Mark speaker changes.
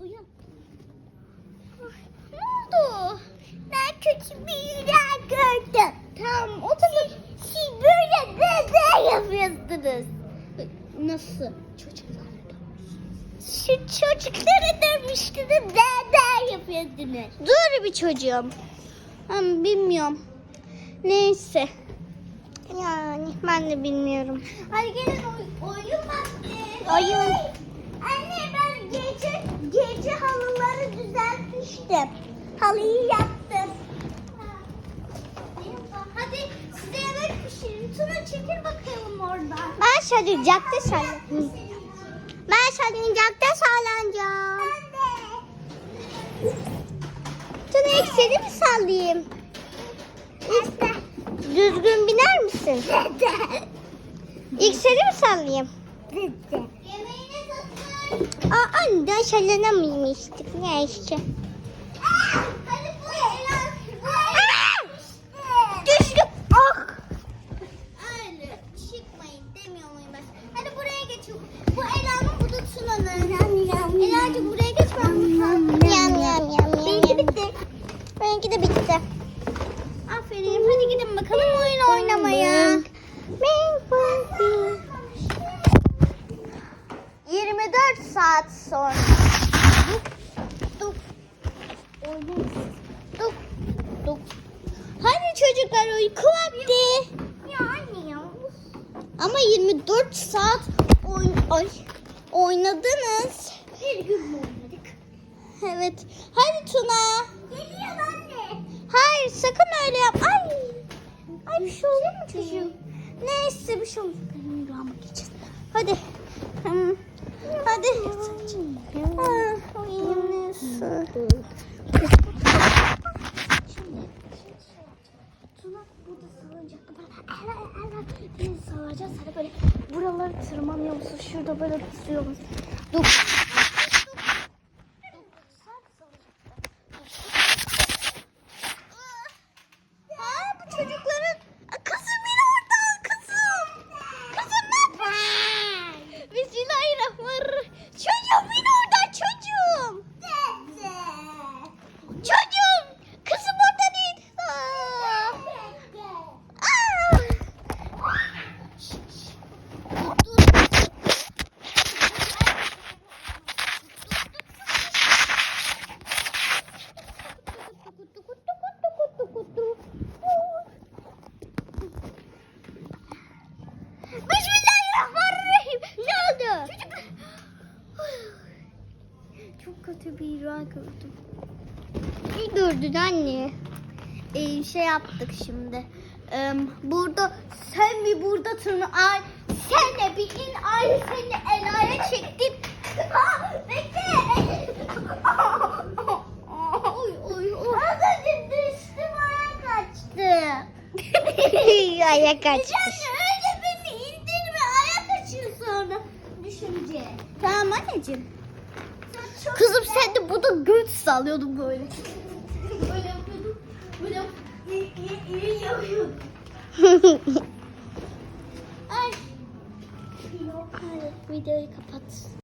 Speaker 1: uyan. Ne oldu? Ben kötü bir rüya gördüm. Tamam o zaman siz böyle neler yapıyorsunuz? Nasıl? Çocuklar Şu çocuklara demiştiniz neler yapıyordunuz?
Speaker 2: Dur bir çocuğum. Ama bilmiyorum. Neyse. Yani ben de bilmiyorum.
Speaker 1: Hadi gelin oy oyun vakti.
Speaker 2: Oyun.
Speaker 1: Anne ben düzeltmiştim. Halıyı yaptım. Hadi size yemek pişirin. Tuna çekil bakalım oradan.
Speaker 2: Ben salıncakta sallanacağım. Ben salıncakta sallanacağım. Tuna ilk seni mi sallayayım? Düzgün biner misin? İlk seni mi sallayayım?
Speaker 1: Yemeğini tutun.
Speaker 2: Aa anne sallanamaymıştık. Ne işte.
Speaker 1: Oynamaya.
Speaker 2: 24 saat sonra.
Speaker 1: Dur.
Speaker 2: Duk duk duk. Hadi çocuklar uyku vakti.
Speaker 1: Ya anne ya.
Speaker 2: Ama 24 saat oyn ay, oynadınız.
Speaker 1: Bir gün mü oynadık?
Speaker 2: Evet. Hadi Tuna.
Speaker 1: Geliyor anne.
Speaker 2: Hayır sakın öyle yap. Ay. Ay bir şey olur mu çocuğum? Neyse bir şey olmaz. Benim. Hadi. Hmm. Hadi. Uyuyayım neyse.
Speaker 1: Tuna burada sığınacaklı böyle. Ela ela. Biz sığacağız. Hadi böyle buraları tırmanıyor musun? Şurada böyle tutuyor musun?
Speaker 2: Dur. Ha, bu çocukların... Aa, Kızım beni oradan kızım. Kızım ne yapıyorsun? Bismillahirrahmanirrahim. Çocuğum beni oradan çocuğum. Çocuğum. Kızım orada değil. Aa. Aa. Bismillahirrahmanirrahim. Ne oldu?
Speaker 1: Çok rüya gördüm.
Speaker 2: Bir durdun anne.
Speaker 1: Ee, şey yaptık şimdi. Ee, burada sen bir burada tırnı ay sen de bir in ay seni Ela'ya çektim. Aa, bekle. oy oy oy. Az önce düştüm ayağa kaçtı.
Speaker 2: Ayak açmış.
Speaker 1: Yani öyle beni indirme ayağa kaçıyor sonra düşünce.
Speaker 2: Tamam anneciğim. Kızım sen de burada göt sallıyordun böyle.
Speaker 1: böyle yapıyordum. Böyle yapıyordum. Ay.
Speaker 2: Videoyu kapat.